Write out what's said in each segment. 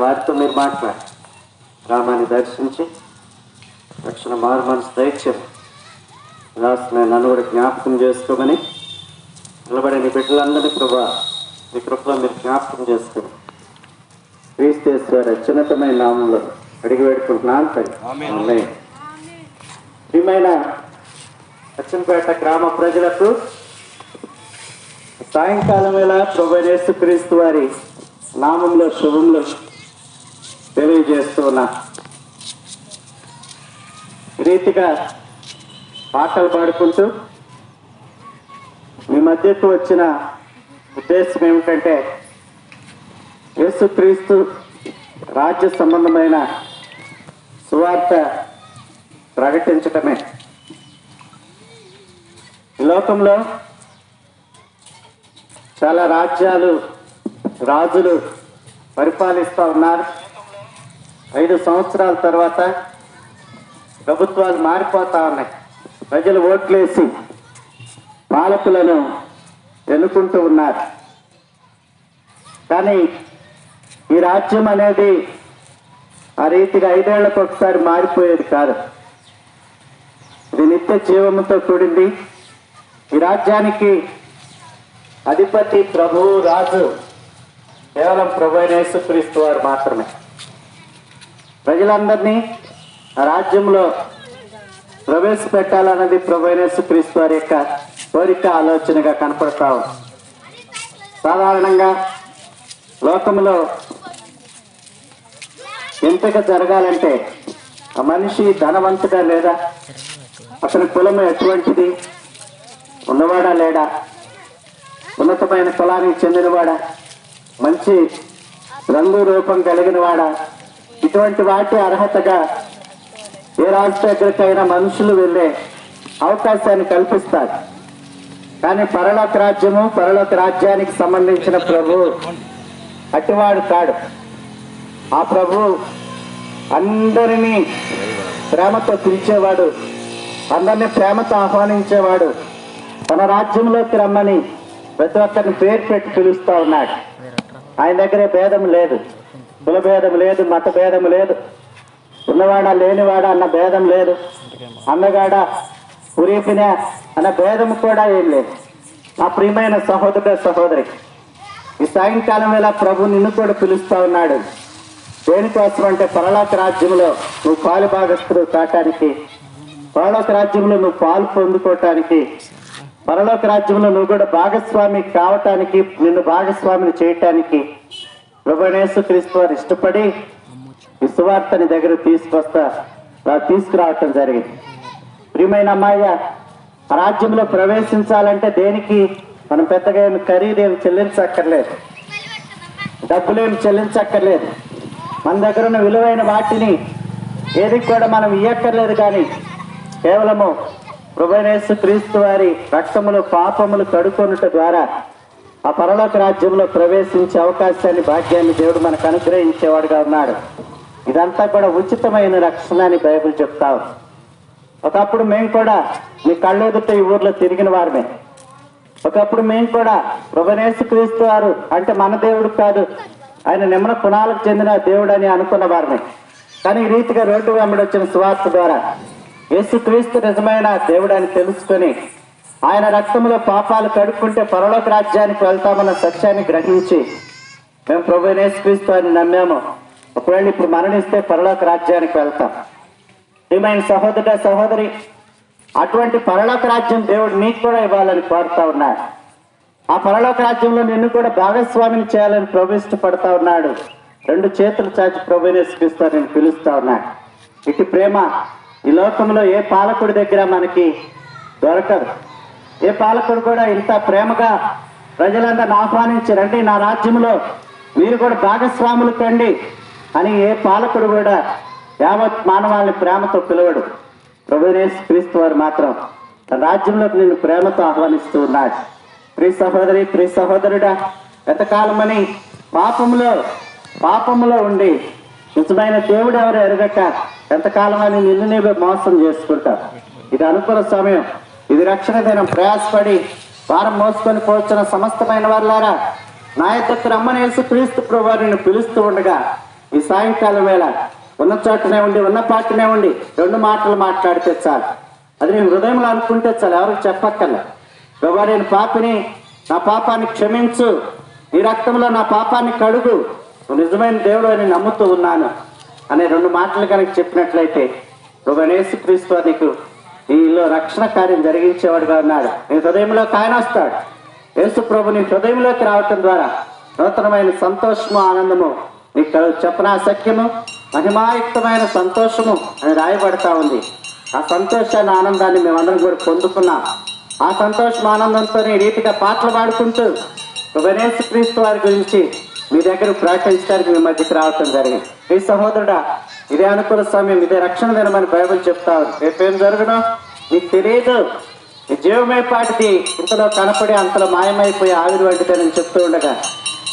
వారితో మీరు మాట్లాడి గ్రామాన్ని దర్శించి రక్షణ మారు మనసు దైత్యం రాసిన నన్ను కూడా జ్ఞాపకం చేసుకోమని నిలబడే నీ బిడ్డలందరినీ ప్రభా మీ కృపలో మీరు జ్ఞాపకం చేసుకుని క్రీస్తేశ్వర అత్యున్నతమైన నామంలో అడిగి వేడుకుంటున్నాను తండ్రి. ప్రియమైన అచ్చంపేట గ్రామ ప్రజలకు సాయంకాలం వేళ ప్రభు క్రీస్తు వారి నామంలో శుభంలో తెలియజేస్తున్నా. రీతిగా పాటలు పాడుకుంటూ మీ మధ్యకు వచ్చిన ఉద్దేశం ఏమిటంటే యేసుక్రీస్తు రాజ్య సంబంధమైన సువార్త ప్రకటించటమే. లోకంలో చాలా రాజ్యాలు రాజులు పరిపాలిస్తూ ఉన్నారు. ఐదు సంవత్సరాల తర్వాత ప్రభుత్వాలు మారిపోతా ఉన్నాయి. ప్రజలు ఓట్లేసి పాలకులను ఎన్నుకుంటూ ఉన్నారు. కానీ ఈ రాజ్యం అనేది ఆ రీతిగా ఐదేళ్ళకు ఒకసారి మారిపోయేది కాదు. ఇది నిత్య జీవముతో కూడింది. ఈ రాజ్యానికి అధిపతి ప్రభువు రాజు కేవలం ప్రభు అయిన యేసుక్రీస్తు వారు మాత్రమే. ప్రజలందరినీ రాజ్యంలో ప్రవేశపెట్టాలన్నది ప్రభు క్రీస్తు వారి యొక్క కోరిక ఆలోచనగా కనపడతా సాధారణంగా లోకంలో ఎంపిక జరగాలంటే ఆ మనిషి ధనవంతుడా లేదా? అతని కులం ఎటువంటిది? ఉన్నవాడా లేడా? ఉన్నతమైన కులానికి చెందినవాడా? మంచి రంగు రూపం కలిగిన వాడా ఇటువంటి వాటి అర్హతగా ఏ రాష్ట్ర దగ్గరికైనా మనుషులు వెళ్ళే అవకాశాన్ని కల్పిస్తారు. కానీ పరలోక రాజ్యము పరలోక రాజ్యానికి సంబంధించిన ప్రభు అటువాడు కాడు. ఆ ప్రభు అందరినీ ప్రేమతో పిలిచేవాడు అందరినీ ప్రేమతో ఆహ్వానించేవాడు. తన రాజ్యంలోకి రమ్మని ప్రతి ఒక్కరిని పేరు పెట్టి పిలుస్తూ ఉన్నాడు. ఆయన దగ్గరే భేదం లేదు. కులభేదం లేదు మత భేదం లేదు. ఉన్నవాడా లేనివాడా అన్న భేదం లేదు. అన్నగాడ పురీపిన అన్న భేదం కూడా ఏం లేదు. నా ప్రియమైన సహోదర సహోదరి ఈ సాయంకాలం వేళ ప్రభు నిన్ను కూడా పిలుస్తా ఉన్నాడు. దేనికోసం అంటే పరలోక రాజ్యంలో నువ్వు పాలు భాగస్తులు కావటానికి పరలోక రాజ్యంలో నువ్వు పాలు పొందుకోవటానికి పరలోక రాజ్యంలో నువ్వు కూడా భాగస్వామి కావటానికి నిన్ను భాగస్వామిని చేయటానికి ప్రభునేసు క్రీస్తు వారు ఇష్టపడి విశ్వార్తని దగ్గర తీసుకొస్తా తీసుకురావటం జరిగింది. ప్రియమైన అమ్మాయ రాజ్యంలో ప్రవేశించాలంటే దేనికి? మనం పెద్దగా ఏమి ఖరీదేమి చెల్లించక్కర్లేదు. డబ్బులేమి చెల్లించక్కర్లేదు. మన దగ్గర ఉన్న విలువైన వాటిని ఏది కూడా మనం ఇయ్యక్కర్లేదు కానీ కేవలము ప్రభనేసు క్రీస్తు వారి రక్తములు పాపములు కడుకొనుట ద్వారా ఆ పరలోక రాజ్యంలో ప్రవేశించే అవకాశాన్ని భాగ్యాన్ని దేవుడు మనకు అనుగ్రహించేవాడుగా ఉన్నాడు. ఇదంతా కూడా ఉచితమైన రక్షణ అని బైబిల్ చెప్తా ఒకప్పుడు మేము కూడా మీ కళ్ళెదుట ఈ ఊర్లో తిరిగిన వారమే. ఒకప్పుడు మేము కూడా ప్రభనేసు క్రీస్తు వారు అంటే మన దేవుడు కాదు ఆయన నిమ్మన కుణాలకు చెందిన దేవుడు అని అనుకున్న వారమే. కానీ ఈ రీతిగా రోడ్డు వెంబడి వచ్చిన స్వార్థ ద్వారా యేసు క్రీస్తు నిజమైన దేవుడు అని తెలుసుకొని ఆయన రక్తంలో పాపాలు కడుక్కుంటే పరలోక రాజ్యానికి వెళ్తామన్న సత్యాన్ని గ్రహించి మేము ప్రభు యేసుక్రీస్తు అని నమ్మాము. ఒకవేళ ఇప్పుడు మరణిస్తే పరలోక రాజ్యానికి వెళ్తాం. ప్రియమైన సహోదర సహోదరి అటువంటి పరలోక రాజ్యం దేవుడు నీకు కూడా ఇవ్వాలని కోరుతా ఉన్నాడు. ఆ పరలోక రాజ్యంలో నిన్ను కూడా భాగస్వామిని చేయాలని ప్రభు ఇష్టపడతా ఉన్నాడు. రెండు చేతులు చాచి ప్రభు నేర్పిస్తా నేను పిలుస్తా ఉన్నాడు. ఇటు ప్రేమ ఈ లోకంలో ఏ పాలకుడి దగ్గర మనకి దొరకదు. ఏ పాలకుడు కూడా ఇంత ప్రేమగా ప్రజలందరిని ఆహ్వానించి రండి నా రాజ్యంలో మీరు కూడా భాగస్వాములు కండి అని ఏ పాలకుడు కూడా యావత్ మానవాళ్ళని ప్రేమతో పిలవడు. ప్రభునేస్ క్రీస్తు వారు మాత్రం తన రాజ్యంలోకి నేను ప్రేమతో ఆహ్వానిస్తూ ఉన్నాడు. ప్రియ సహోదరి ప్రియ సహోదరుడా ఎంతకాలమని పాపములో పాపములో ఉండి నిజమైన దేవుడు ఎవరు ఎరగక ఎంతకాలం అని నిన్ను నీవే మోసం చేసుకుంటారు ఇది అనుకున్న సమయం. ఇది రక్షణ దినం. ప్రయాసపడి వారం మోసుకొని పోతున్న సమస్తమైన వారులారా నా యొక్క రమ్మని క్రీస్తు ప్రభు పిలుస్తూ ఉండగా ఈ సాయంకాలం వేళ ఉన్న చోటనే ఉండి ఉన్న పాటనే ఉండి రెండు మాటలు మాట్లాడితే చాలు. అది నేను హృదయంలో అనుకుంటే చాలు ఎవరికి చెప్పక్కర్లే. ప్రభా నేను పాపిని నా పాపాన్ని క్షమించు. నీ రక్తంలో నా పాపాన్ని కడుగు. నిజమైన దేవుడు అని నమ్ముతూ ఉన్నాను. అనే రెండు మాటలు కనుక చెప్పినట్లయితే ప్రభనేసు క్రీస్తు నీకు నీలో రక్షణ కార్యం జరిగించేవాడుగా ఉన్నాడు. నీ హృదయంలో ఆయన వస్తాడు. యేసు ప్రభు నీ హృదయంలోకి రావటం ద్వారా నూతనమైన సంతోషము ఆనందము నీకు కలుగు చెప్పనా సత్యము మహిమాయుక్తమైన సంతోషము అని రాయబడతా ఉంది. ఆ సంతోషాన్ని ఆనందాన్ని మేమందరం కూడా పొందుకున్నాం. ఆ సంతోషం ఆనందంతో నీ రీతిగా పాటలు పాడుకుంటూ గణేష్ క్రీస్తు వారి గురించి మీ దగ్గర ప్రకటించడానికి మీ మధ్యకి రావటం జరిగింది. ఈ సహోదరుడా ఇదే అనుకూల సమయం ఇదే రక్షణ దినమని బైబిల్ చెప్తారు. రేపేం జరుగును? నీకు తెలియదు నీ జీవమే పాటిది. ఇంతలో కనపడి అంతలో మాయమైపోయి ఆవిరి వంటిదని చెప్తూ ఉండగా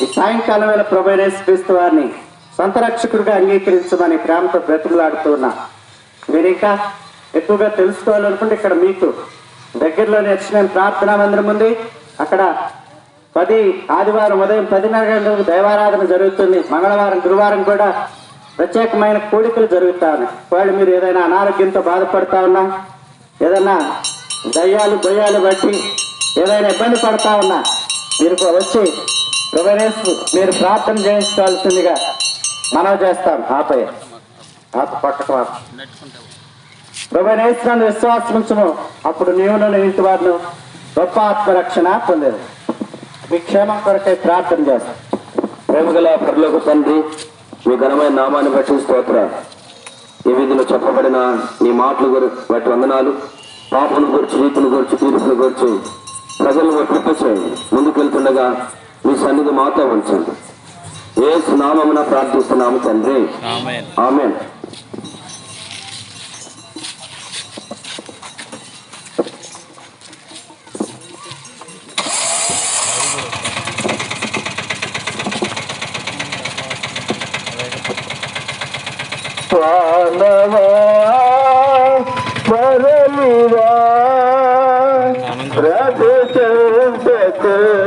ఈ సాయంకాలం వేళ ప్రభైనేశ వారిని సొంత రక్షకుడిగా అంగీకరించమని ప్రేమతో బ్రతుకులాడుతూ ఉన్నా. మీరు ఇంకా ఎక్కువగా తెలుసుకోవాలనుకుంటే ఇక్కడ మీకు దగ్గరలోనే వచ్చిన ప్రార్థనా మందిరం ఉంది. అక్కడ పది ఆదివారం ఉదయం పదిన్నర గంటలకు దైవారాధన జరుగుతుంది. మంగళవారం గురువారం కూడా ప్రత్యేకమైన కూడికలు జరుగుతా ఉన్నాయి వాళ్ళు మీరు ఏదైనా అనారోగ్యంతో బాధపడతా ఉన్నా ఏదైనా దయ్యాలు దయ్యాలు బట్టి ఏదైనా ఇబ్బంది పడతా ఉన్నా మీరు వచ్చి ప్రభనేశ్ మీరు ప్రార్థన చేయించుకోవాల్సిందిగా మనవి చేస్తాం. ఆపై. ఆప పక్కకు ప్రభునేశ్వరాన్ని ప్రభనేశ్వరాన్ని అప్పుడు నీవును ఇంటి వారిను గొప్ప ఆత్మరక్షణ పొందేది. మీ క్షేమం కొరకై ప్రార్థన చేస్తాం. ప్రేమగల పరలోక తండ్రి మీ ఘనమైన నామాన్ని బట్టి స్తోత్ర. ఈ విధిలో చెప్పబడిన నీ మాటలు గురి వాటి వందనాలు పాపను గురించి రీతిని గురించి తీర్పును గురించి ప్రజలను ఒప్పించేయండి ముందుకెళ్తుండగా మీ సన్నిధి మాతో ఉంచండి. ఏ నామమున ప్రార్థిస్తున్నాము తండ్రి. ఆమెన్. స్వానవా మరలివా? ప్రభు చెంతకు చేరా